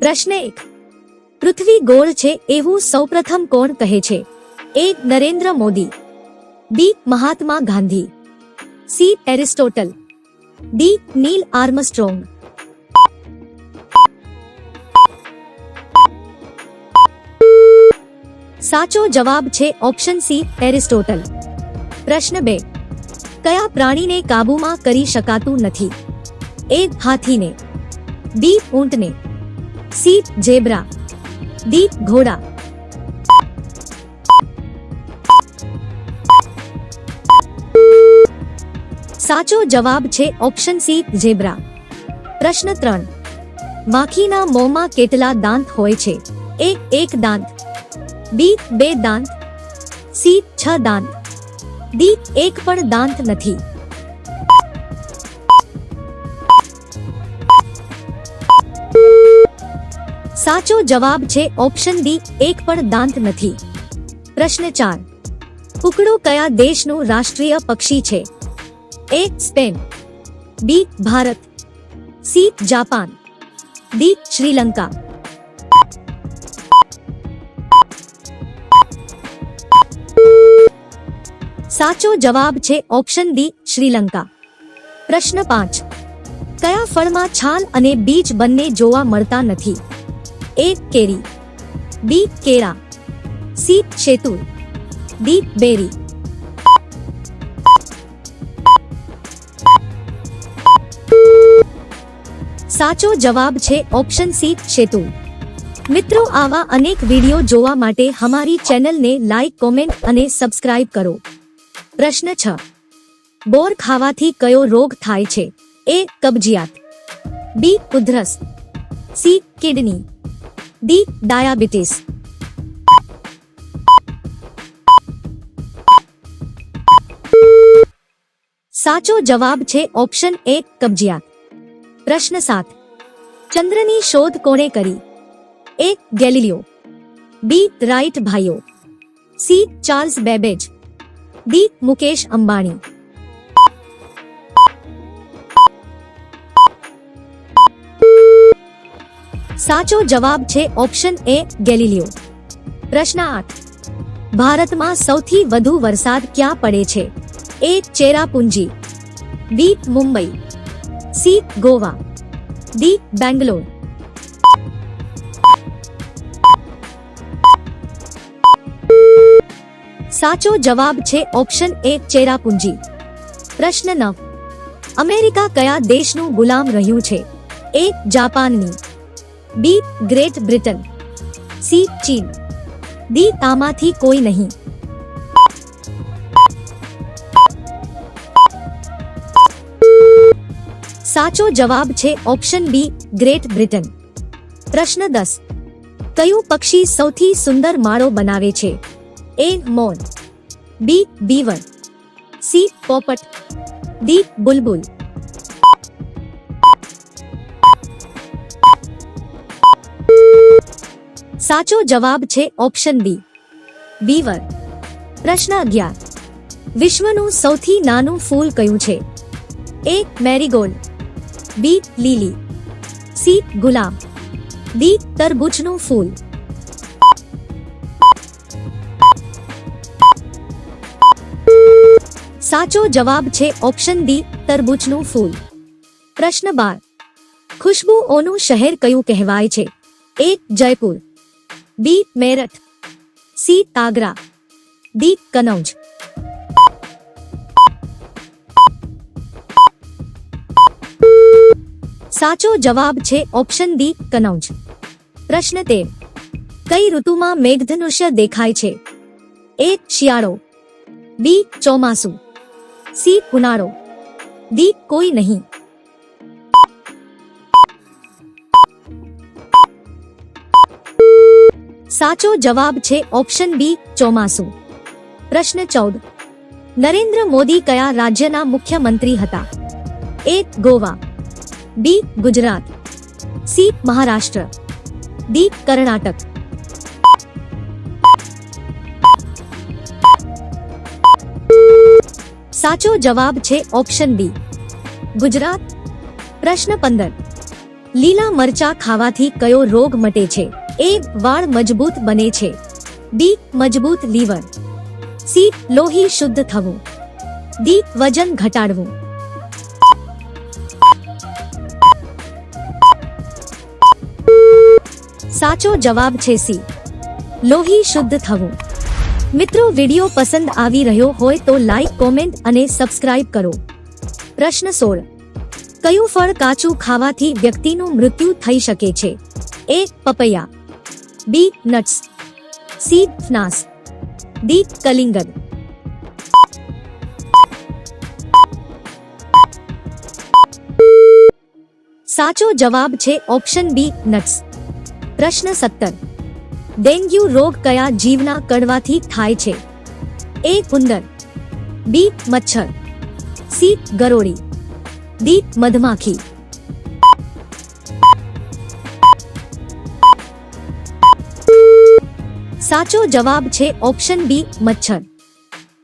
પ્રશ્ન એક પૃથ્વી ગોળ છે એવું સૌપ્રથમ કોણ કહે છે A Narendra Modi B Mahatma Gandhi C Aristotle D Neil Armstrong સાચો જવાબ છે ઓપ્શન સી એરિસ્ટોટલ પ્રશ્ન બે કયા પ્રાણીને કાબૂમાં કરી શકાતું નથી એ હાથીને બી ઊંટને सीट जेब्रा दीप घोड़ा साचो जवाब छे ऑप्शन सी जेब्रा प्रश्न त्रन माखी ना मोमा केतला दांत होय छे ए एक दांत बी बे दांत सी छ दांत दी एक पण दांत नथी સાચો જવાબ છે ઓપ્શન ડી એક પણ દાંત નથી પ્રશ્ન ચાર કુકડો કયા દેશનું રાષ્ટ્રીય પક્ષી છે A Spain B Bharat C Japan D Sri Lanka સાચો જવાબ છે ઓપ્શન ડી શ્રીલંકા પ્રશ્ન પાંચ કયા ફળમાં છાલ અને બીજ બંને જોવા મળતા નથી ए કેરી बी केरा सी चेतुन डी बेरी साचो जवाब छे ऑप्शन सी चेतु मित्रों આવા अनेक वीडियो જોવા માટે અમારી ચેનલ ને લાઈક કોમેન્ટ અને સબ્સ્ક્રાઇબ કરો પ્રશ્ન 6 બોર ખાવાથી કયો રોગ થાય છે એ કબજિયાત બી ઉધરસ સી કિડની दी डायबिटीज साचो जवाब छे ऑप्शन ए कब्जिया प्रश्न सात चंद्रनी शोध कोने करी ए गैलीलियो बी राइट भाइयो C Charles Babbage D Mukesh Ambani સાચો જવાબ છે ઓપ્શન A ગેલેલિયો પ્રશ્ન 8 ભારતમાં સૌથી વધુ વરસાદ ક્યાં પડે છે A Cherrapunji B Mumbai C Goa D Bangalore સાચો જવાબ છે ઓપ્શન A ચેરાપુંજી પ્રશ્ન 9 અમેરિકા કયા દેશનો ગુલામ રહ્યો છે A જાપાનની बी ग्रेट ब्रिटेन सी चीन डी तामा थी कोई नहीं साचो जवाब छे ऑप्शन बी ग्रेट ब्रिटेन प्रश्न दस क्यों पक्षी सौथी सुंदर माड़ो बनावे छे ए मोन बी बीवर सी पोपट डी बुलबुल बुल। साचो जवाब छे ऑप्शन डी बीवर प्रश्न 11 विश्वनु સૌથી નાનું ફૂલ કયું છે એક મેરીગોલ્ડ બી લીલી સી ગુલાબ ડી તરબુચનું ફૂલ સાચો જવાબ છે ऑप्शन डी તરબુચનું ફૂલ પ્રશ્ન 12 ખુશ્બુ ઓનું શહેર કયું કહેવાય છે એક Jaipur B Meerut C Agra D Kannauj साचो जवाब छे ऑप्शन डी कनौज प्रश्न ते कई ऋतु मेघधनुष्य देखाय छे ए शियाड़ो बी चौमासु सी कुनाड़ो दी कोई नहीं સાચો જવાબ છે ઓપ્શન બી ચોમાસું પ્રશ્ન ચૌદ નરેન્દ્ર મોદી કયા રાજ્યના મુખ્યમંત્રી હતા A Goa B Gujarat C Maharashtra D Karnataka સાચો જવાબ છે ઓપ્શન બી ગુજરાત પ્રશ્ન પંદર લીલા મરચા ખાવાથી કયો રોગ મટે છે એ વાળ મજબૂત બને છે બી મજબૂત લીવર સી લોહી શુદ્ધ થવું ડી વજન ઘટાડવું સાચો જવાબ છે સી લોહી શુદ્ધ થવું મિત્રો વિડીયો પસંદ આવી રહ્યો હોય તો લાઈક કોમેન્ટ અને સબસ્ક્રાઈબ કરો પ્રશ્ન સોળ કયું ફળ કાચું ખાવાથી વ્યક્તિનું મૃત્યુ થઈ શકે છે A પપૈયા b nuts c snas d kalinga સાચો જવાબ છે ઓપ્શન b nuts પ્રશ્ન 70 ડેન્ગ્યુ રોગ કયા જીવના કડવાથી થાય છે a ઉંદર b મચ્છર c કરોળી d મધમાખી સાચો જવાબ છે ઓપ્શન બી મચ્છર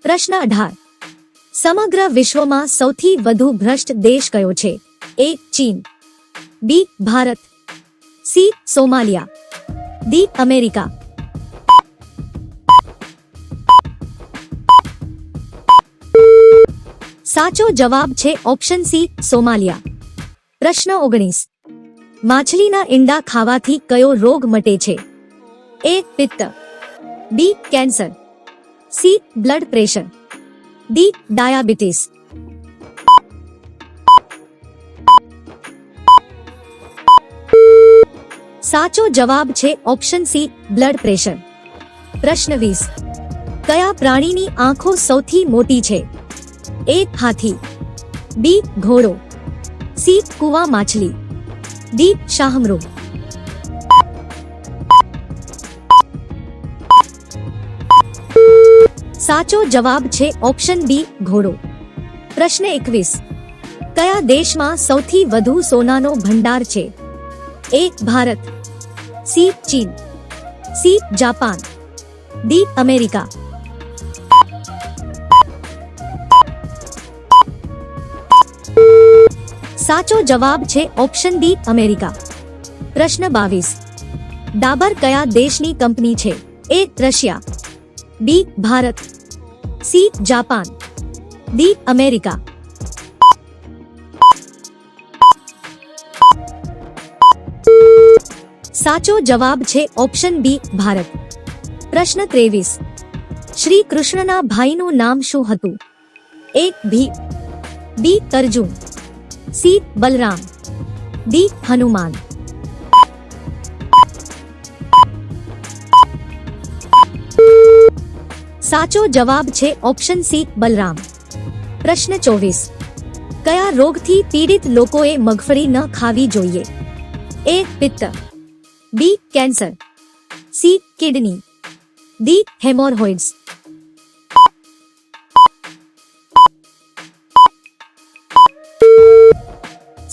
પ્રશ્ન અઢાર સમગ્ર વિશ્વમાં સૌથી વધુ ભ્રષ્ટ દેશ કયો છે એ ચીન B Bharat C Somalia D America સાચો જવાબ છે ઓપ્શન સી સોમાલિયા પ્રશ્ન ઓગણીસ માછલીના ઈંડા ખાવાથી કયો રોગ મટે છે એ પિત્ત D cancer C blood pressure D diabetes साचो जवाब छे ऑप्शन सी ब्लड प्रेशर प्रश्न वीस कया प्राणी नी सौ सौथी मोटी छे ए हाथी बी घोड़ो सी कुवा माछली डी शाहमरू साचो जवाब छे ऑप्शन डी घोड़ों प्रश्न 21 कया देश मा સૌથી વધુ સોનાનો ભંડાર छे ए ભારત સી ચીન સી જાપાન ડી અમેરિકા સાચો જવાબ छे ऑप्शन डी અમેરિકા પ્રશ્ન 22 ડાબર કયા દેશ ની કંપની છે A Russia B Bharat C Japan D America સાચો જવાબ છે ઓપ્શન બી ભારત પ્રશ્ન ત્રેવીસ શ્રી કૃષ્ણના ભાઈનું નામ શું હતું એ ભી બી તર્જુન સી બલરામ ડી હનુમાન साचो जवाब छे ऑप्शन सी बलराम प्रश्न चौबीस क्या रोग थी पीड़ित लोगों ए न खावी जो ए पित्त B cancer C kidney D haemorrhoids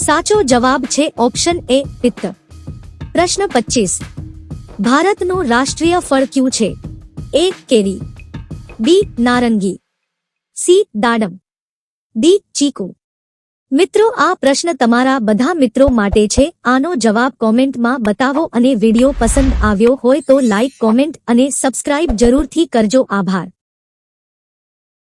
साचो जवाब छे ऑप्शन ए पित्त प्रश्न पच्चीस भारत नो राष्ट्रीय फल क्यों छे ए केरी બી નારંગી સી દાડમ ડી ચીકુ મિત્રો આ પ્રશ્ન તમારા બધા મિત્રો માટે છે આનો જવાબ કોમેન્ટમાં બતાવો અને વિડીયો પસંદ આવ્યો હોય તો લાઇક કોમેન્ટ અને સબસ્ક્રાઇબ જરૂરથી કરજો આભાર